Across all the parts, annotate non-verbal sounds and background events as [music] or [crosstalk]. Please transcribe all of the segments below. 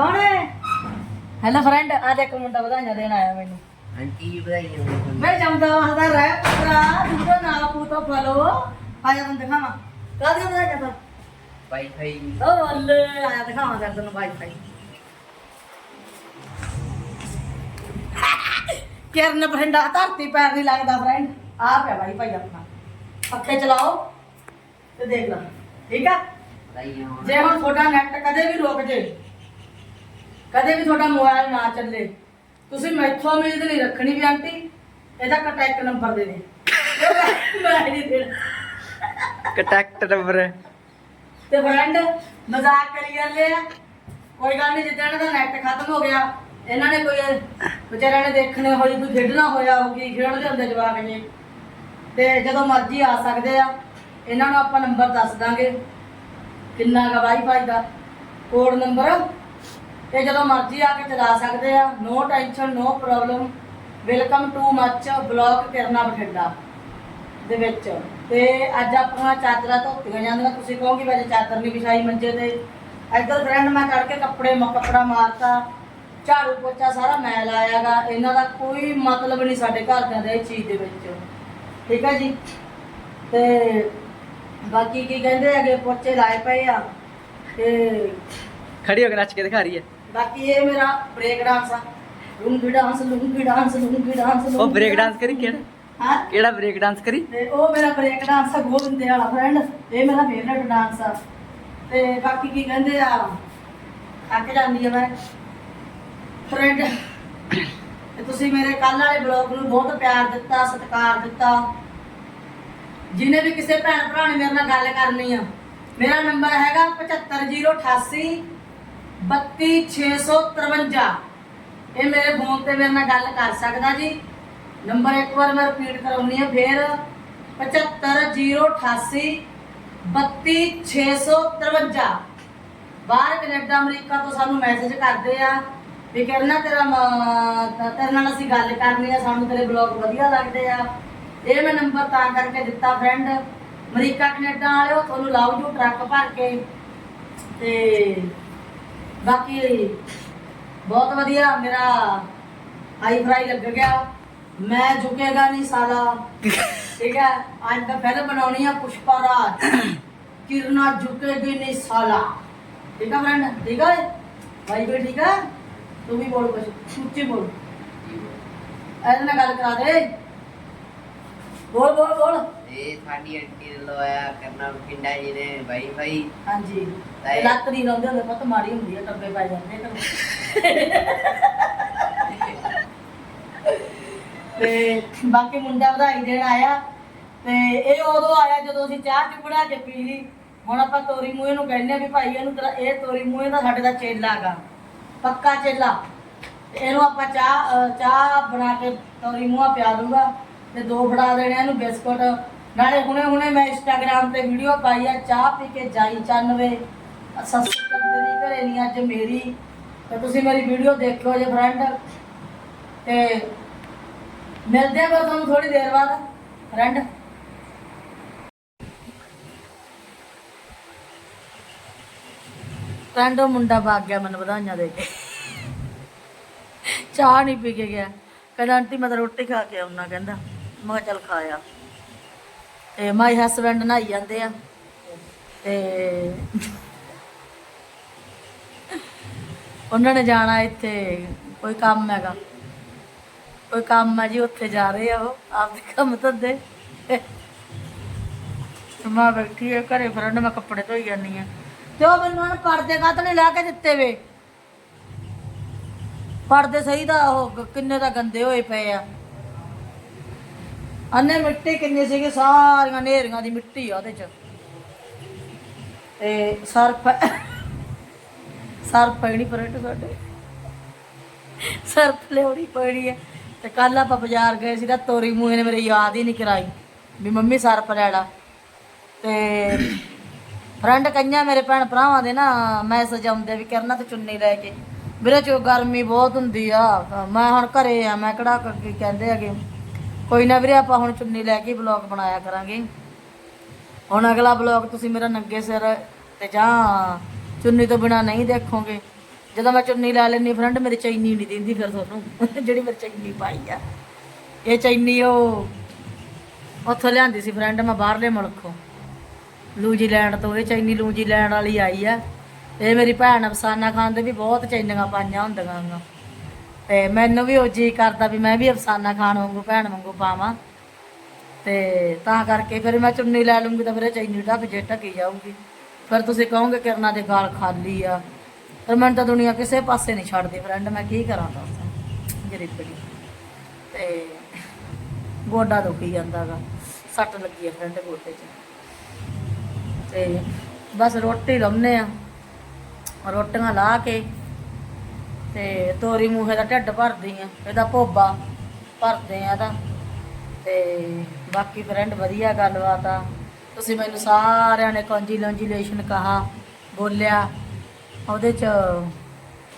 ਕੌਣ ਹੈ? Hello friend ਆ ਦੇਖ ਮੁੰਡਾ ਵਧਾਈਆਂ ਦੇਣ ਆਇਆ ਮੈਨੂੰ। ਆਂਟੀ ਜੀ ਵਧਾਈਆਂ। ਮੈਂ ਜਾਂਦਾ ਵਸਦਾ ਰਹਿ ਪੁੱਤਰਾ ਦੂਜਾ ਨਾ ਪੂਤੋ ਫਲੋ ਆ ਜਾ ਤੈਨੂੰ ਦਿਖਾਵਾਂ। ਕਾਹਦੀਆਂ ਵਧਾਈਆਂ ਤਾਂ? ਵਾਈਫਾਈ ਓ ਅੱਲੇ ਆਇਆ ਦਿਖਾਵਾਂ ਕਰ ਤੈਨੂੰ ਵਾਈਫਾਈ ਕਿਰਨ ਬਠਿੰਡਾ ਧਰਤੀ ਪੈਰ ਨਹੀਂ ਲੱਗਦਾ ਫਰੈਂਡ ਆ ਪਿਆ ਵਾਈਫਾਈ ਆਪਣਾ। ਪੱਖੇ ਚਲਾਓ ਤੇ ਦੇਖ ਲਓ ਠੀਕ ਆ? ਜੇ ਹੁਣ ਤੁਹਾਡਾ ਨੈਟ ਕਦੇ ਵੀ ਰੁਕ ਜੇ। ਕਦੇ ਵੀ ਤੁਹਾਡਾ ਮੋਬਾਈਲ ਨਾ ਚੱਲੇ। ਤੁਸੀਂ ਮੈਥੋਂ ਉਮੀਦ ਨਹੀਂ ਰੱਖਣੀ ਵੀ ਆਂਟੀ ਇਹਦਾ ਕੰਟੈਕਟ ਨੰਬਰ ਦੇ ਦੇ। ਮੈਂ ਨਹੀਂ ਦੇਣਾ। ਕੰਟੈਕਟ ਨੰਬਰ ਤੇ ਫਰੈਂਡ ਮਜ਼ਾਕ ਕਰੀ ਜਾਂਦੇ ਆ। ਕੋਈ ਗੱਲ ਨਹੀਂ ਜਿੱਦਾਂ ਦਾ ਨੈਟ ਖਤਮ ਹੋ ਗਿਆ ਇਹਨਾਂ ਨੇ ਕੋਈ ਵਿਚਾਰਿਆਂ ਨੇ ਦੇਖਣੇ ਹੋਈ ਕੋਈ ਖੇਡਣਾ ਹੋਇਆ ਹੋਊਗੀ ਖੇਡਦੇ ਹੁੰਦੇ ਜਵਾਕ ਜੀ। ਤੇ ਜਦੋਂ ਮਰਜ਼ੀ ਆ ਸਕਦੇ ਆ ਇਹਨਾਂ ਨੂੰ ਆਪਾਂ ਨੰਬਰ ਦੱਸ ਦਾਂਗੇ। ਕਿੰਨਾ ਗਾ ਵਾਈਫਾਈ ਦਾ। ਕੋਡ ਨੰਬਰ ਤੇ ਜਦੋਂ ਮਰਜ਼ੀ ਆ ਕੇ ਚਲਾ ਸਕਦੇ ਆ। No tension no problem welcome to much block ਕਰਨਾ ਬਠਿੰਡਾ ਦੇ ਵਿੱਚ। ਤੇ ਅੱਜ ਆਪਣਾ ਚਾਦਰਾਂ ਧੋਤੀਆਂ ਜਾਂਦੀਆਂ। ਤੁਸੀਂ ਕਹੋਗੇ ਵਜੇ ਚਾਦਰ ਨਹੀਂ ਵਿਛਾਈ ਮੰਜੇ ਤੇ। ਇੱਧਰ ਫਰੈਂਡ ਮੈਂ ਕਰਕੇ ਕੱਪੜੇ ਕੱਪੜਾ ਮਾਰਤਾ। ਝਾੜੂ ਪੋਚਾ ਸਾਰਾ ਮੈਂ ਲਾਇਆਗਾ। ਇਹਨਾਂ ਦਾ ਕੋਈ ਮਤਲਬ ਨਹੀਂ ਸਾਡੇ ਘਰ ਦੇ ਇਹ ਚੀਜ਼ ਦੇ ਵਿੱਚ। ਠੀਕ ਹੈ ਜੀ? ਤੇ ਬਾਕੀ ਕੀ ਕਹਿੰਦੇ ਹੈਗੇ? ਪੋਚੇ ਲਾਏ ਪਏ ਆ। ਤੇ ਖੜੀ ਹੋ ਕੇ ਨੱਚ ਕੇ ਦਿਖਾ ਰਹੀ ਹੈ। ਬਾਕੀ ਇਹ ਮੇਰਾ ਬ੍ਰੇਕ ਡਾਂਸ ਆ। Lungi dance lungi dance lungi dance ਉਹ ਬ੍ਰੇਕ ਡਾਂਸ ਕਰੀ ਕਿਹੜਾ? ਹਾਂ? ਕਿਹੜਾ ਬ੍ਰੇਕ ਡਾਂਸ ਕਰੀ? ਤੇ ਉਹ ਮੇਰਾ ਬ੍ਰੇਕ ਡਾਂਸ ਆ ਗੋਬਿੰਦੇ ਵਾਲਾ ਫਰੈਂਡ ਇਹ ਮੇਰਾ ਫੇਵਰਟ ਡਾਂਸ ਆ। ਤੇ ਬਾਕੀ ਕੀ ਕਹਿੰਦੇ ਆ? ਥੱਕ ਜਾਂਦੀ ਆ ਮੈਂ। ਫਰੈਂਡ ਤੁਸੀਂ ਮੇਰੇ ਕੱਲ ਵਾਲੇ ਬਲੌਗ ਨੂੰ ਬਹੁਤ ਪਿਆਰ ਦਿੱਤਾ ਸਤਿਕਾਰ ਦਿੱਤਾ। ਜਿਹਨੇ ਵੀ ਕਿਸੇ ਭੈਣ ਭਰਾ ਨੇ ਮੇਰੇ ਨਾਲ ਗੱਲ ਕਰਨੀ ਆ ਮੇਰਾ ਨੰਬਰ ਹੈਗਾ 75088 32653 ਇਹ ਮੇਰੇ ਫੋਨ ਤੇ ਮੇਰੇ ਨਾਲ ਗੱਲ ਕਰ ਸਕਦਾ ਜੀ ਨੰਬਰ ਇੱਕ ਵਾਰ ਮੈਂ ਰਿਪੀਟ ਕਰਾਉਣੀ ਹੈ ਫੇਰ 75088 32653 ਬਾਹਰ ਕੈਨੇਡਾ ਅਮਰੀਕਾ ਤੋਂ ਸਾਨੂੰ ਮੈਸੇਜ ਕਰਦੇ ਆ ਵੀ ਕਰਨਾ ਤੇਰਾ ਤੇਰੇ ਨਾਲ ਅਸੀਂ ਗੱਲ ਕਰਨੀ ਆ ਸਾਨੂੰ ਤੇਰੇ ਬਲੌਗ ਵਧੀਆ ਲੱਗਦੇ ਆ ਇਹ ਮੈਂ ਨੰਬਰ ਤਾਂ ਕਰਕੇ ਦਿੱਤਾ ਫਰੈਂਡ ਅਮਰੀਕਾ ਕੈਨੇਡਾ ਵਾਲਿਓ ਤੁਹਾਨੂੰ ਲਾਓ ਜੋ ਟਰੱਕ ਭਰ ਕੇ ਤੇ ਬਾਕੀ ਬਹੁਤ ਵਧੀਆ, ਮੇਰਾ ਹਾਈ ਫਰਾਈ ਲੱਗ ਗਿਆ। ਮੈਂ ਝੁਕੇਗਾ ਨਹੀਂ ਸਾਲਾ। ਠੀਕ ਹੈ? ਅੱਜ ਦਾ ਫਿਲਮ ਬਣਾਉਣੀ ਆ ਪੁਸ਼ਪਾ ਰਾਜ। ਕਿਰਨਾ ਝੁਕੇਗੀ ਨਹੀਂ ਸਾਲਾ। ਠੀਕ ਹੈ ਫਰੈਂਡ ਠੀਕ ਹੈ ਭਾਈ ਵੀ ਠੀਕ ਹੈ ਤੂੰ ਵੀ ਬੋਲ ਕੁਛ। ਉੱਚੀ ਬੋਲ। ਇਹਦੇ ਨਾਲ ਗੱਲ ਕਰਾ ਦੇ। ਬੋਲ ਬੋਲ ਬੋਲ। ਇਹ ਸਾਡੀ ਆਂਟੀ ਨੇ ਲਵਾਇਆ ਕਰਨਾ ਪਿੰਡਾ ਜੀ ਨੇ ਵਾਈਫਾਈ ਹਾਂਜੀ। ਲੱਤ ਨਹੀਂ ਲਾਉਂਦੇ ਹੁੰਦੇ ਪਤ ਮਾੜੀ ਹੁੰਦੀ ਹੈ ਟੱਬੇ ਪੈ ਜਾਂਦੇ ਆ ਤੇ ਬਾਕੀ ਮੁੰਡਾ ਵਧਾਈ ਦੇਣ ਆਇਆ। ਤੇ ਇਹ ਉਦੋਂ ਆਇਆ ਜਦੋਂ ਅਸੀਂ ਚਾਹ ਚ ਬਣਾ ਕੇ ਪੀ ਲਈ। ਹੁਣ ਆਪਾਂ ਤੋਰੀ ਮੂਹੇ ਨੂੰ ਕਹਿੰਦੇ ਆ ਵੀ ਭਾਈ ਇਹਨੂੰ ਤੇਰਾ ਇਹ ਤੋਰੀ ਮੂਹੇ ਦਾ ਸਾਡੇ ਦਾ ਚੇਲਾ ਗਾ। ਪੱਕਾ ਚੇਲਾ। ਤੇ ਇਹਨੂੰ ਆਪਾਂ ਚਾਹ ਅਹ ਚਾਹ ਬਣਾ ਕੇ ਤੋਰੀ ਮੂਹਾ ਪਿਆ ਦੂੰਗਾ। ਤੇ ਦੋ ਫੜਾ ਦੇਣੇ ਆ ਇਹਨੂੰ ਬਿਸਕੁਟ। ਨਾਲੇ ਹੁਣੇ ਹੁਣੇ ਮੈਂ ਇੰਸਟਾਗ੍ਰਾਮ ਤੇ ਵੀਡੀਓ ਪਾਈ ਆ, ਚਾਹ ਪੀ ਕੇ ਜਾਈ 94 ਸੱਸ ਕੰਦਰੀ ਘਰੇ ਨਹੀਂ ਅੱਜ ਮੇਰੀ। ਤੇ ਤੁਸੀਂ ਮੇਰੀ ਵੀਡੀਓ ਦੇਖਿਓ ਜੇ ਫਰੈਂਡ ਤੇ ਮਿਲਦੇ ਆ ਬਸ ਤੁਹਾਨੂੰ ਥੋੜੀ ਦੇਰ ਬਾਅਦ ਫਰੈਂਡ ਫਰੈਂਡ ਉਹ ਮੁੰਡਾ ਭਾਗ ਗਿਆ ਮੈਨੂੰ ਵਧਾਈਆਂ ਦੇ ਕੇ। ਚਾਹ ਨਹੀਂ ਪੀ ਕੇ ਗਿਆ। ਕਹਿੰਦਾ, ਆਂਟੀ, ਮੈਂ ਤਾਂ ਰੋਟੀ ਖਾ ਕੇ ਆਉਣਾ ਕਹਿੰਦਾ। ਮੈਂ ਕਿਹਾ, ਚੱਲ ਖਾਇਆ ਤੇ ਮਾਈ ਹਸਬੰਡ ਨਹਾਈ ਜਾਂਦੇ ਆ। ਤੇ ਉਹਨਾਂ ਨੇ ਜਾਣਾ ਇੱਥੇ, ਕੋਈ ਕੰਮ ਹੈਗਾ। ਕੋਈ ਕੰਮ ਹੈ ਜੀ, ਉੱਥੇ ਜਾ ਰਹੇ ਆ ਉਹ, ਆਪਦੇ ਕੰਮ ਧੰਦੇ। ਤੇ ਮੈਂ ਬੈਠੀ ਹੈ ਘਰੇ ਫਰੰਡ ਮੈਂ ਕੱਪੜੇ ਧੋਈ ਜਾਂਦੀ ਆ। ਤੇ ਉਹ ਮੈਨੂੰ ਉਹਨੇ ਪਰਦੇ ਕਾਤ ਨਹੀਂ ਲਾ ਕੇ ਦਿੱਤੇ ਵੇ? ਪਰਦੇ ਸਹੀ ਦਾ ਉਹ ਕਿੰਨੇ ਦਾ ਗੰਦੇ ਹੋਏ ਪਏ ਆ। ਅੰਨੇ ਮਿੱਟੀ ਕਿੰਨੀ ਸੀਗੀ? ਸਾਰੀਆਂ ਨੇਰੀਆਂ ਦੀ ਮਿੱਟੀ ਆ ਉਹਦੇ ਚ। ਤੇ ਸਰਫ ਸਰਫ ਪੈਣੀ ਪਰਟ ਸਾਡੇ। ਸਰਫ ਲਿਆਉਣੀ ਪੈਣੀ ਹੈ। ਤੇ ਕੱਲ ਆਪਾਂ ਬਾਜ਼ਾਰ ਗਏ ਸੀ ਤਾਂ ਤੋਰੀ ਮੂਹੇ ਨੇ ਮੇਰੇ ਯਾਦ ਹੀ ਨਹੀਂ ਕਰਾਈ ਵੀ ਮੰਮੀ ਸਰਫ ਲੈਣਾ ਤੇ ਫਰੈਂਡ ਕਈਆਂ ਮੇਰੇ ਭੈਣ ਭਰਾਵਾਂ ਦੇ ਨਾ ਮੈਸੇਜ ਆਉਂਦੇ ਵੀ ਕਰਨਾ ਤੇ ਚੁੰਨੀ ਲੈ ਕੇ। ਵੀਰੇ ਚੋ ਗਰਮੀ ਬਹੁਤ ਹੁੰਦੀ ਆ। ਮੈਂ ਹੁਣ ਘਰੇ ਆ, ਮੈਂ ਕਿਹੜਾ ਕ- ਕੀ ਕਹਿੰਦੇ ਹੈਗੇ। ਕੋਈ ਨਾ ਵੀਰੇ, ਆਪਾਂ ਹੁਣ ਚੁੰਨੀ ਲੈ ਕੇ ਬਲੌਗ ਬਣਾਇਆ ਕਰਾਂਗੇ। ਹੁਣ ਅਗਲਾ ਬਲੌਗ ਤੁਸੀਂ ਮੇਰਾ ਨੰਗੇ ਸਿਰ ਤੇ ਜਾਂ ਚੁੰਨੀ ਤੋਂ ਬਿਨਾ ਨਹੀਂ ਦੇਖੋਗੇ। ਜਦੋਂ ਮੈਂ ਚੁੰਨੀ ਲਾ ਲੈਣੀ ਫਰੈਂਡ ਮੇਰੀ ਚੈਨੀ ਨਹੀਂ ਦਿੰਦੀ ਫਿਰ ਤੁਹਾਨੂੰ, [laughs] ਜਿਹੜੀ ਮੇਰੀ ਚੈਨੀ ਪਾਈ ਆ। ਇਹ ਚੈਨੀ ਉਹ ਉੱਥੋਂ ਲਿਆਂਦੀ ਸੀ ਫਰੈਂਡ ਮੈਂ ਬਾਹਰਲੇ ਮੁਲਕੋਂ ਲੂਜੀਲੈਂਡ ਤੋਂ ਇਹ ਚੈਨੀ ਲੂਜੀਲੈਂਡ ਵਾਲੀ ਆਈ ਆ। ਇਹ ਮੇਰੀ ਭੈਣ ਅਫਸਾਨਾ ਖਾਨ ਦੇ ਵੀ ਬਹੁਤ ਚੈਨੀਆਂ ਪਾਈਆਂ ਹੁੰਦੀਆਂ ਗਾ ਤੇ ਮੈਨੂੰ ਵੀ ਉਹ ਜੀ ਕਰਦਾ ਵੀ ਮੈਂ ਵੀ ਅਫਸਾਨਾ ਖਾਨ ਵਾਂਗੂ, ਭੈਣ ਵਾਂਗੂ ਪਾਵਾਂ। ਤੇ ਤਾਂ ਕਰਕੇ ਫਿਰ ਮੈਂ ਚੁੰਨੀ ਲੈ ਲੂੰਗੀ ਤਾਂ ਫਿਰ ਇਹ ਚੈਨੀ ਢੱਕ ਜੇ ਢੱਕੀ ਜਾਊਗੀ। ਫਿਰ ਤੁਸੀਂ ਕਹੋਗੇ ਕਿਰਨਾ ਦੇ ਗਾਲ ਖਾਲੀ ਆ। ਫਿਰ ਮੈਨੂੰ ਤਾਂ ਦੁਨੀਆ ਕਿਸੇ ਪਾਸੇ ਨਹੀਂ ਛੱਡਦੀ ਫਰੈਂਡ ਮੈਂ ਕੀ ਕਰਾਂ ਦੱਸ? ਗਰੀਬੜੀ ਤੇ ਗੋਡਾ ਦੁਖੀ ਜਾਂਦਾਗਾ ਸੱਟ ਲੱਗੀ ਆ ਫਰੈਂਡ ਗੋਡੇ 'ਚ। ਤੇ ਬਸ ਰੋਟੀ ਲਾਉਨੇ ਆ। ਰੋਟੀਆਂ ਲਾ ਕੇ ਤੇ ਤੋਰੀ ਮੂਹੇ ਦਾ ਢਿੱਡ ਭਰਦੀ ਆ, ਇਹਦਾ ਭੋਬਾ ਭਰਦੇ ਆ ਇਹਦਾ। ਤੇ ਬਾਕੀ ਫਰੈਂਡ ਵਧੀਆ ਗੱਲਬਾਤ ਆ। ਤੁਸੀਂ ਮੈਨੂੰ ਸਾਰਿਆਂ ਨੇ ਕੰਜੀਲੈਂਜੀਲੇਸ਼ਨ ਕਹਾ, ਬੋਲਿਆ। ਉਹਦੇ ਚ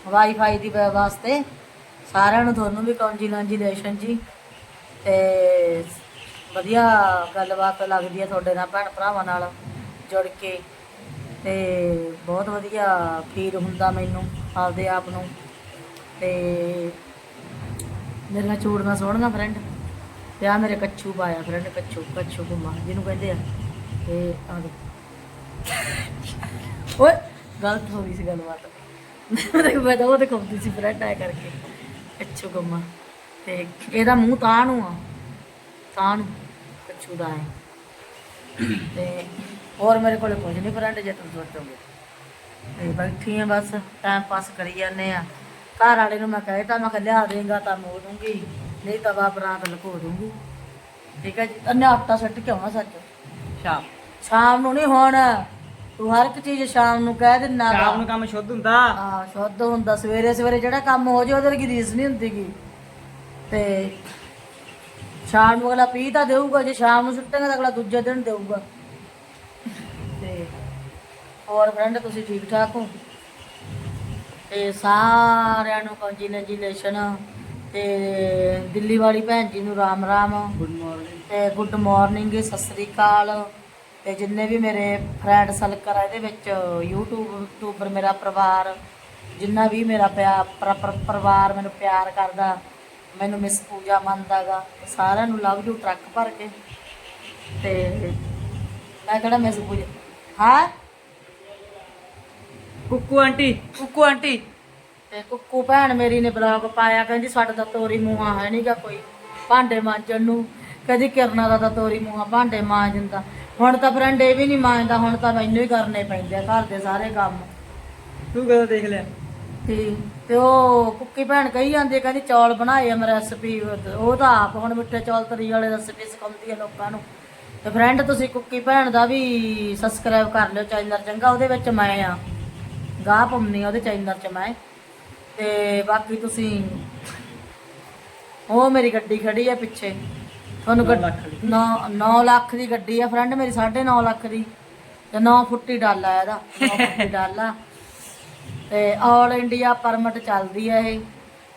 ਵਾਈਫਾਈ ਦੀ ਵਾਸਤੇ ਸਾਰਿਆਂ ਨੂੰ ਤੁਹਾਨੂੰ ਵੀ ਕੰਜੀਲੈਂਜੀਲੇਸ਼ਨ ਜੀ। ਤੇ ਵਧੀਆ ਗੱਲਬਾਤ ਲੱਗਦੀ ਹੈ ਤੁਹਾਡੇ ਨਾਲ, ਭੈਣ ਭਰਾਵਾਂ ਨਾਲ ਜੁੜ ਕੇ। ਤੇ ਬਹੁਤ ਵਧੀਆ ਫੀਲ ਹੁੰਦਾ ਮੈਨੂੰ, ਆਪਦੇ ਆਪ ਨੂੰ। ਤੇ ਮੇਰੀਆਂ ਚੂੜੀਆਂ ਸੋਹਣੀਆਂ ਫਰੈਂਡ ਤੇ ਆ ਮੇਰੇ ਕੱਛੂ ਪਾਇਆ ਫਰੈਂਡ ਕੱਛੂ ਕੱਛੂ ਘੁੰਮਾ, ਜਿਹਨੂੰ ਕਹਿੰਦੇ ਆ। ਤੇ ਆ ਦੇ ਓਏ, ਗਲਤ ਹੋ ਗਈ ਸੀ ਗੱਲਬਾਤ ਮੈਂ ਮੈਂ ਤਾਂ ਉਹ ਦਿਖਾਉਂਦੀ ਸੀ ਫਰੈਂਡ ਆਇਆ ਕਰਕੇ, ਕੱਛੂ ਘੁੰਮਾ। ਤੇ ਇਹਦਾ ਮੂੰਹ ਤਾਂ ਨੂੰ ਆ, ਤਾਂ ਨੂੰ ਕੱਛੂ ਦਾ ਹੈ ਤੇ ਹੋਰ ਮੇਰੇ ਕੋਲ ਕੁਝ ਨਹੀਂ ਫਰੈਂਡ ਜੇ ਤੁਸੀਂ ਸੋਚੋਗੇ। ਤੇ ਬੈਠੀ ਆ ਬਸ ਟਾਈਮ ਪਾਸ ਕਰੀ ਜਾਂਦੇ ਆ। ਘਰ ਵਾਲੇ ਨੂੰ ਮੈਂ ਕਹੇ ਤਾਂ ਮੈਂ ਕਿਹਾ ਲਿਆ ਦੇਗਾ ਤਾਂ ਮੋੜ ਦੂੰਗੀ ਨਹੀਂ ਤਾਂ ਵਾ ਬਰਾਤ ਲਕੋ ਦੂੰਗੀ ਠੀਕ ਹੈ ਜੀ? ਅੰਨੇ ਆਟਾ ਸੱਟ ਕੇ ਆਉਣਾ ਸੱਚ। ਸ਼ਾਮ। ਸ਼ਾਮ ਨੂੰ ਨਹੀਂ ਹੁਣ। ਤੂੰ ਹਰ ਇੱਕ ਚੀਜ਼ ਸ਼ਾਮ ਨੂੰ ਕਹਿ ਦਿੰਨਾ। ਸ਼ਾਮ ਨੂੰ ਕੰਮ ਸ਼ੁੱਧ ਹੁੰਦਾ। ਹਾਂ ਸ਼ੁੱਧ ਹੁੰਦਾ। ਸਵੇਰੇ ਸਵੇਰੇ ਜਿਹੜਾ ਕੰਮ ਹੋ ਜੇ ਉਹਦੇ ਵਰਗੀ ਰੀਸ ਨਹੀਂ ਹੁੰਦੀਗੀ। ਤੇ ਸ਼ਾਮ ਨੂੰ ਅਗਲਾ ਪੀ ਤਾਂ ਦੇਊਗਾ ਜੇ ਸ਼ਾਮ ਨੂੰ ਸੁੱਟੇਗਾ ਤਾਂ ਅਗਲਾ ਦੂਜੇ ਦਿਨ ਦੇਊਗਾ। ਤੇ ਹੋਰ ਫਰੈਂਡ ਤੁਸੀਂ ਠੀਕ ਠਾਕ ਹੋ? ਤੇ ਸਾਰਿਆਂ ਨੂੰ ਕੰਜੀਲੈਂਜੀਲੇਸ਼ਨ ਤੇ ਦਿੱਲੀ ਵਾਲੀ ਭੈਣ ਜੀ ਨੂੰ ਰਾਮ ਰਾਮ। ਗੁੱਡ ਮਾਰਨਿੰਗ ਤੇ ਗੁੱਡ ਮਾਰਨਿੰਗ ਸਤਿ ਸ੍ਰੀ ਅਕਾਲ। ਤੇ ਜਿੰਨੇ ਵੀ ਮੇਰੇ ਫਰੈਂਡ ਸਰਕਲ ਆ ਇਹਦੇ ਵਿੱਚ YouTube ਯੂਟਿਊਬਰ ਮੇਰਾ ਪਰਿਵਾਰ ਜਿੰਨਾ ਵੀ ਮੇਰਾ ਪਰਿਵਾਰ ਮੈਨੂੰ ਪਿਆਰ ਕਰਦਾ ਮੈਨੂੰ ਮਿਸ ਪੂਜਾ ਮੰਨਦਾਗਾ ਸਾਰਿਆਂ ਨੂੰ ਲਵ ਯੂ ਟਰੱਕ ਭਰ ਕੇ। ਤੇ ਮੈਂ ਕਿਹੜਾ ਮਿਸ ਪੂਜਾ? ਹਾਂ? Kukku aunty Kukku aunty. ਤੇ ਕੁੱਕੂ ਭੈਣ ਮੇਰੀ ਨੇ ਬਲੌਗ ਪਾਇਆ ਕਹਿੰਦੀ ਸਾਡਾ ਤਾਂ ਤੋਰੀ ਮੂੰਹਾਂ ਹੈ ਨਹੀਂਗਾ ਕੋਈ। ਭਾਂਡੇ ਮਾਂਜਣ ਨੂੰ। ਕਦੀ ਕਿਰਨਾ ਦਾ ਤਾਂ ਤੋਰੀ ਮੂੰਹਾਂ ਭਾਂਡੇ ਮਾਂਜਦਾ ਹੁਣ ਤਾਂ ਫਰੈਂਡ ਇਹ ਵੀ ਨਹੀਂ ਮਾਂਜਦਾ ਹੁਣ ਤਾਂ ਮੈਨੂੰ ਹੀ ਕਰਨੇ ਪੈਂਦੇ ਆ ਘਰ ਦੇ ਸਾਰੇ ਕੰਮ। ਤੂੰ ਕਦੋਂ ਦੇਖ ਲਿਆ ਤੇ ਤੇ ਉਹ ਕੁੱਕੀ ਭੈਣ ਕਹੀ ਜਾਂਦੀ ਕਹਿੰਦੀ ਚੌਲ ਬਣਾਏ ਆ ਮੈਂ ਰੈਸਪੀ ਉਹ ਤਾਂ ਆਪ ਹੁਣ ਮਿੱਠੇ ਚੌਲ ਤਰੀ ਵਾਲੇ ਰੈਸਪੀ ਸਿਖਾਉਂਦੀ ਹੈ ਲੋਕਾਂ ਨੂੰ। ਤੇ ਫਰੈਂਡ ਤੁਸੀਂ ਕੁੱਕੀ ਭੈਣ ਦਾ ਵੀ ਸਬਸਕ੍ਰਾਈਬ ਕਰ ਲਿਓ ਚੈਨਲ ਚੰਗਾ ਉਹਦੇ ਵਿੱਚ ਮੈਂ ਆ। ਗਾਹ ਪਾਉਂਦੀ ਆ ਉਹਦੇ ਚੈਨਲ 'ਚ ਮੈਂ। ਤੇ ਬਾਕੀ ਤੁਸੀਂ ਉਹ ਮੇਰੀ ਗੱਡੀ ਖੜੀ ਆ ਪਿੱਛੇ। ਤੁਹਾਨੂੰ ਨੌ ਲੱਖ ਦੀ। 9 9 ਲੱਖ ਦੀ ਗੱਡੀ ਆ। ਫਰੈਂਡ ਮੇਰੀ 9.5 ਲੱਖ ਦੀ। ਤੇ 9 ਫੁੱਟੀ ਡਾਲਾ ਇਹਦਾ। 9 ਫੁੱਟੀ ਡਾਲਾ ਤੇ ਆਲ ਇੰਡੀਆ ਪਰਮਿਟ ਚੱਲਦੀ ਆ ਇਹ।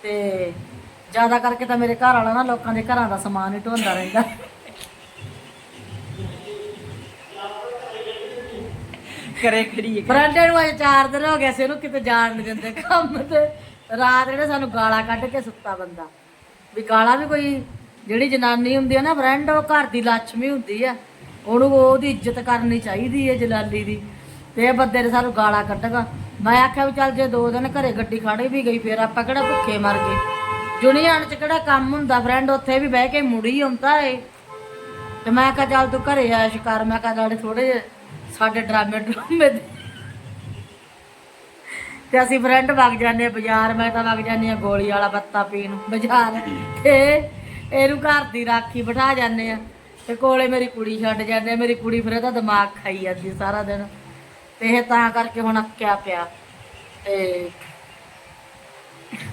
ਤੇ ਜ਼ਿਆਦਾ ਕਰਕੇ ਤਾਂ ਮੇਰੇ ਘਰ ਵਾਲਾ ਨਾ ਲੋਕਾਂ ਦੇ ਘਰਾਂ ਦਾ ਸਮਾਨ ਹੀ ਢੋਂਦਾ ਰਹਿੰਦਾ। ਕਰੇ ਖੜੀ ਹੈ ਬਰਾਂਡੇ ਨੂੰ ਅੱਜ 4 ਦਿਨ ਹੋ ਗਏ ਸੀ ਇਹਨੂੰ ਕਿਤੇ ਜਾਣ ਨਹੀਂ ਦਿੰਦੇ ਕੰਮ ਤੇ। ਰਾਤ ਜਿਹੜੇ ਸਾਨੂੰ ਗਾਲਾਂ ਕੱਢ ਕੇ ਸੁੱਤਾ ਬੰਦਾ। ਵੀ ਗਾਲਾਂ ਵੀ ਕੋਈ ਜਿਹੜੀ ਜਨਾਨੀ ਹੁੰਦੀ ਆ ਨਾ ਫਰੈਂਡ ਉਹ ਘਰ ਦੀ ਲੱਛਮੀ ਹੁੰਦੀ ਆ। ਉਹਨੂੰ ਉਹਦੀ ਇੱਜ਼ਤ ਕਰਨੀ ਚਾਹੀਦੀ ਹੈ ਜਲਾਲੀ ਦੀ। ਤੇ ਇਹ ਬੰਦੇ ਨੇ ਸਾਨੂੰ ਗਾਲਾਂ ਕੱਢਗਾ ਮੈਂ ਆਖਿਆ ਵੀ ਚੱਲ ਜੇ ਦੋ ਦਿਨ ਘਰੇ ਗੱਡੀ ਖੜੇ ਵੀ ਗਈ, ਫਿਰ ਆਪਾਂ ਕਿਹੜਾ ਭੁੱਖੇ ਮਰ ਗਏ। ਜੁਨੀਆਣ ਚ ਕਿਹੜਾ ਕੰਮ ਹੁੰਦਾ ਫਰੈਂਡ, ਉੱਥੇ ਵੀ ਬਹਿ ਕੇ ਮੁੜੀ ਹੁੰਦਾ ਏ। ਤੇ ਮੈਂ ਕਿਹਾ ਚੱਲ ਤੂੰ ਘਰੇ ਆਇਸ਼ ਕਰ ਮੈਂ ਕਿਹਾ ਨਾਲੇ ਥੋੜੇ ਜਿਹੇ ਸਾਡੇ ਡਰਾਮੇ ਡਰਾਮੇ ਦੇ। ਤੇ ਅਸੀਂ ਫਰੈਂਡ ਵਗ ਜਾਂਦੇ ਆ ਬਾਜ਼ਾਰ, ਮੈਂ ਤਾਂ ਵਗ ਜਾਂਦੀ ਆ ਗੋਲੀ ਵਾਲਾ ਪੱਤਾ ਪੀਣ ਬਾਜ਼ਾਰ। ਤੇ ਇਹਨੂੰ ਘਰ ਦੀ ਰਾਖੀ ਬਿਠਾ ਜਾਂਦੇ ਆ। ਤੇ ਕੋਲੇ ਮੇਰੀ ਕੁੜੀ ਛੱਡ ਜਾਂਦੇ ਆ। ਮੇਰੀ ਕੁੜੀ ਫਿਰ ਇਹਦਾ ਦਿਮਾਗ ਖਾਈ ਜਾਂਦੀ ਸਾਰਾ ਦਿਨ। ਤੇ ਇਹ ਤਾਂ ਕਰਕੇ ਹੁਣ ਅੱਕਿਆ ਪਿਆ। ਤੇ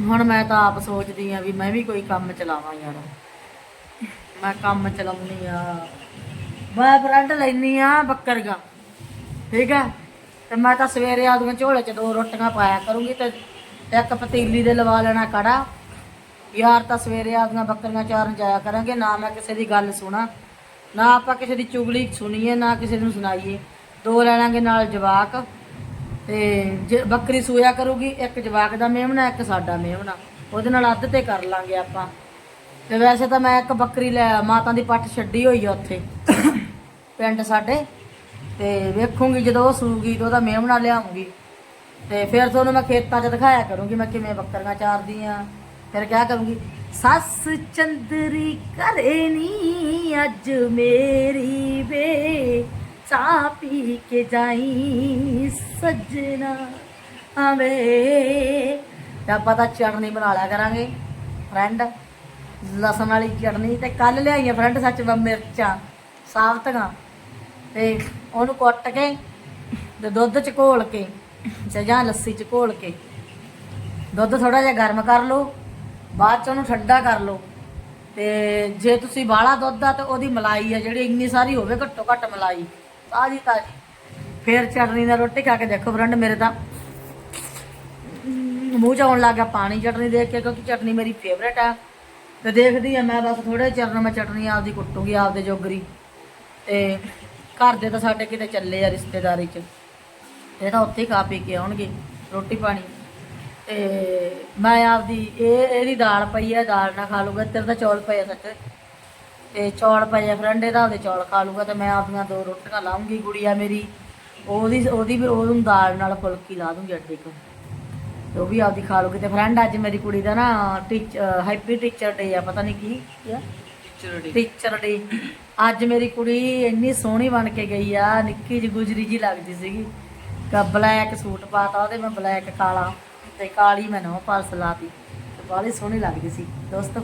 ਹੁਣ ਮੈਂ ਤਾਂ ਆਪ ਸੋਚਦੀ ਆ ਵੀ ਮੈਂ ਵੀ ਕੋਈ ਕੰਮ ਚਲਾਵਾਂ ਯਾਰ। ਮੈਂ ਕੰਮ ਚਲਾਉਣੀ ਆ ਮੈਂ ਫਰੈਂਡ ਲੈਣੀ ਆ ਬੱਕਰੀਆਂ। ਠੀਕ ਹੈ? ਤੇ ਮੈਂ ਤਾਂ ਸਵੇਰੇ ਆਦੂਆਂ ਝੋਲੇ ਚ ਦੋ ਰੋਟੀਆਂ ਪਾਇਆ ਕਰੂੰਗੀ ਤੇ ਇੱਕ ਪਤੀਲੀ ਦੇ ਲਵਾ ਲੈਣਾ ਕੜਾ। ਯਾਰ ਤਾਂ ਸਵੇਰੇ ਆਦੂਆਂ ਬੱਕਰੀਆਂ ਚਾਰਨ ਜਾਇਆ ਕਰਾਂਗੇ, ਨਾ ਮੈਂ ਕਿਸੇ ਦੀ ਗੱਲ ਸੁਣਾ, ਨਾ ਆਪਾਂ ਕਿਸੇ ਦੀ ਚੁਗਲੀ ਸੁਣੀਏ, ਨਾ ਕਿਸੇ ਨੂੰ ਸੁਣਾਈਏ। ਦੋ ਲੈ ਲਾਂਗੇ ਨਾਲ ਜਵਾਕ, ਤੇ ਜੇ ਬੱਕਰੀ ਸੂਇਆ ਕਰੂਗੀ, ਇੱਕ ਜਵਾਕ ਦਾ ਮੇਮਣਾ, ਇੱਕ ਸਾਡਾ ਮੇਮਣਾ। ਉਹਦੇ ਨਾਲ ਅੱਧ ਤੇ ਕਰ ਲਾਂਗੇ ਆਪਾਂ। ਤੇ ਵੈਸੇ ਤਾਂ ਮੈਂ ਇੱਕ ਬੱਕਰੀ ਲੈ, ਮਾਤਾ ਦੀ ਪੱਠ ਛੱਡੀ ਹੋਈ ਆ ਉੱਥੇ। ਪਿੰਡ ਸਾਡੇ। ਤੇ ਵੇਖੂੰਗੀ ਜਦੋਂ ਉਹ ਸੂਗੀ ਤੇ ਉਹਦਾ ਮੇਮਣਾ ਲਿਆਉਂਗੀ। ਤੇ ਫਿਰ ਤੁਹਾਨੂੰ ਮੈਂ ਖੇਤਾਂ 'ਚ ਦਿਖਾਇਆ ਕਰੂੰਗੀ ਮੈਂ ਕਿਵੇਂ ਬੱਕਰੀਆਂ ਚਾਰਦੀ ਆ। ਫਿਰ ਕਿਆ ਕਰੂੰਗੀ? ਸੱਸ ਚੰਦਰੀ ਘਰੇ ਨੀ ਅੱਜ ਮੇਰੀ ਵੇ। ਚਾਹ ਪੀ ਕੇ ਜਾਈ ਸੱਜਣਾ ਆਵੇ। ਤਾਂ ਆਪਾਂ ਤਾਂ ਚਟਨੀ ਬਣਾ ਲਿਆ ਕਰਾਂਗੇ ਫਰੈਂਡ ਲਸਣ ਵਾਲੀ ਚਟਨੀ ਤੇ ਕੱਲ ਲਿਆਈਆਂ ਫਰੈਂਡ ਸੱਚ ਮਿਰਚਾਂ ਸਾਫਤੀਆਂ ਤੇ ਉਹਨੂੰ ਕੁੱਟ ਕੇ ਤੇ ਦੁੱਧ ਚ ਘੋਲ ਕੇ ਤੇ ਜਾਂ ਲੱਸੀ ਚ ਘੋਲ ਕੇ। ਦੁੱਧ ਥੋੜਾ ਜਿਹਾ ਗਰਮ ਕਰ ਲਓ, ਬਾਅਦ ਚ ਉਹਨੂੰ ਠੰਡਾ ਕਰ ਲਓ। ਤੇ ਜੇ ਤੁਸੀਂ ਬਾਹਲਾ ਦੁੱਧ ਆ ਤਾਂ ਉਹਦੀ ਮਲਾਈ ਆ ਜਿਹੜੀ ਇੰਨੀ ਸਾਰੀ ਹੋਵੇ ਘੱਟੋ ਘੱਟ ਮਲਾਈ, ਤਾਜੀ ਤਾਜੀ। ਫਿਰ ਚਟਨੀ ਨਾਲ ਰੋਟੀ ਖਾ ਕੇ ਦੇਖੋ ਫਰੈਂਡ ਮੇਰੇ ਤਾਂ ਮੂੰਹ ਚ ਆਉਣ ਲੱਗ ਗਿਆ ਪਾਣੀ ਚਟਨੀ ਦੇਖ ਕੇ ਕਿਉਂਕਿ ਚਟਨੀ ਮੇਰੀ ਫੇਵਰੇਟ ਆ। ਤੇ ਦੇਖਦੀ ਆ ਮੈਂ ਬਸ ਥੋੜੇ ਚਿਰ ਨੂੰ ਮੈਂ ਚਟਨੀ ਆਪਦੀ ਕੁੱਟੂਗੀ, ਆਪਦੇ ਜੋਗਰੀ। ਤੇ ਘਰ ਦੇ ਤਾਂ ਸਾਡੇ ਕਿਤੇ ਚੱਲੇ ਆ ਰਿਸ਼ਤੇਦਾਰੀ ਚ। ਇਹ ਤਾਂ ਉੱਥੇ ਹੀ ਖਾ ਪੀ ਕੇ ਆਉਣਗੇ, ਰੋਟੀ ਪਾਣੀ। ਤੇ ਮੈਂ ਆਪਦੀ, ਇਹ, ਇਹਦੀ ਦਾਲ ਪਈ ਆ, ਦਾਲ ਨਾ ਖਾ ਲੂਗਾ ਤੇਰੇ ਤਾਂ ਚੌਲ ਪਏ ਆ ਸੱਚ। ਤੇ ਚੌਲ ਪਏ ਆ, ਫਰੰਡੇ ਦਾ ਉਹਦੇ ਚੌਲ ਖਾ ਲੂਗਾ ਤੇ ਮੈਂ ਆਪਦੀਆਂ ਦੋ ਰੋਟੀਆਂ ਲਾਉਂਗੀ ਗੁੜੀਆ ਮੇਰੀ। ਉਹਦੀ ਉਹਦੀ ਵੀ ਉਹਨੂੰ ਦਾਲ ਨਾਲ ਫੁਲਕੀ ਲਾ ਦੂੰਗੀ ਅੱਡੇ ਕੋ ਤੇ ਉਹ ਵੀ ਆਪਦੀ ਖਾ ਲੂਗੀ ਤੇ ਫਰੈਂਡ ਅੱਜ ਮੇਰੀ ਕੁੜੀ ਦਾ ਨਾ ਟੀਚਰ ਹੈਪੀ ਟੀਚਰ ਡੇ ਆ, ਪਤਾ ਨਹੀਂ ਕੀ ਆ? Teacher day. ਅੱਜ ਮੇਰੀ ਕੁੜੀ ਇੰਨੀ ਸੋਹਣੀ ਬਣ ਕੇ ਗਈ ਆ, ਨਿੱਕੀ ਜਿਹੀ ਗੁਜਰੀ ਜੀ ਲੱਗਦੀ ਸੀਗੀ। ਕਾ ਬਲੈਕ ਸੂਟ ਪਾਤਾ, ਉਹਦੇ ਮੈਂ ਬਲੈਕ ਕਾਲਾ ਤੇ ਕਾਲੀ ਮੈਂ ਨੋ ਪਰਸ ਲਾਤੀ। ਤੇ ਬਾਹਲੀ ਸੋਹਣੀ ਲੱਗਦੀ ਸੀ। ਦੋਸਤੋ।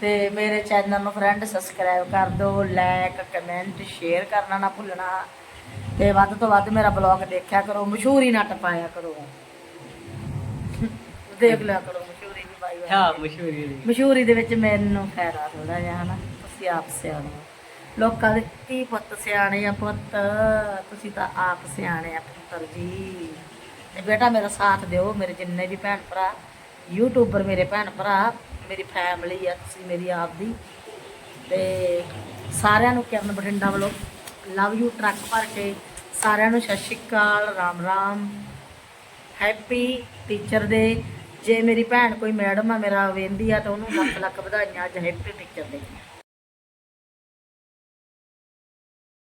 ਤੇ ਮੇਰੇ ਚੈਨਲ ਨੂੰ ਫਰੈਂਡ ਸਬਸਕ੍ਰਾਈਬ ਕਰ ਦਿਓ ਲਾਈਕ ਕਮੈਂਟ ਸ਼ੇਅਰ ਕਰਨਾ ਨਾ ਭੁੱਲਣਾ। ਤੇ ਵੱਧ ਤੋਂ ਵੱਧ ਮੇਰਾ ਬਲੌਗ ਦੇਖਿਆ ਕਰੋ, ਮਸ਼ਹੂਰੀ ਨਾ ਟਪਾਇਆ ਕਰੋ। ਦੇਖ ਲਿਆ ਕਰੋ। ਹਾਂ ਮਸ਼ਹੂਰੀ ਦੀ ਮਸ਼ਹੂਰੀ ਦੇ ਵਿੱਚ ਮੈਨੂੰ ਫਾਇਦਾ ਥੋੜਾ ਜਿਹਾ ਹਨਾ। ਤੁਸੀਂ ਆਪ ਸਿਆਣੇ ਹੋ। ਲੋਕਾਂ ਦੇ ਕੀ ਪੁੱਤ ਸਿਆਣੇ ਆ ਪੁੱਤ ਤੁਸੀਂ ਤਾਂ ਆਪ ਸਿਆਣੇ ਆ ਪੁੱਤਰ ਜੀ। ਤੇ ਬੇਟਾ ਮੇਰਾ ਸਾਥ ਦਿਓ ਮੇਰੇ ਜਿੰਨੇ ਵੀ ਭੈਣ ਭਰਾ ਯੂਟਿਊਬਰ ਮੇਰੇ ਭੈਣ ਭਰਾ ਮੇਰੀ ਫੈਮਿਲੀ ਆ ਤੁਸੀਂ ਮੇਰੀ ਆਪ ਦੀ ਤੇ ਸਾਰਿਆਂ ਨੂੰ ਕਿਰਨ ਬਠਿੰਡਾ ਵੱਲੋਂ ਲਵ ਯੂ ਟਰੱਕ ਭਰ ਕੇ ਸਾਰਿਆਂ ਨੂੰ ਸਤਿ ਸ਼੍ਰੀ ਅਕਾਲ ਰਾਮ ਰਾਮ। ਹੈਪੀ ਟੀਚਰ ਦੇ ਜੇ ਮੇਰੀ ਭੈਣ ਕੋਈ ਮੈਡਮ ਆ, ਮੇਰਾ ਵੇਂਦੀ ਆ ਤਾਂ ਉਹਨੂੰ ਲੱਖ ਲੱਖ ਵਧਾਈਆਂ ਅੱਜ ਹੈਪੀ ਟੀਚਰ ਦੇ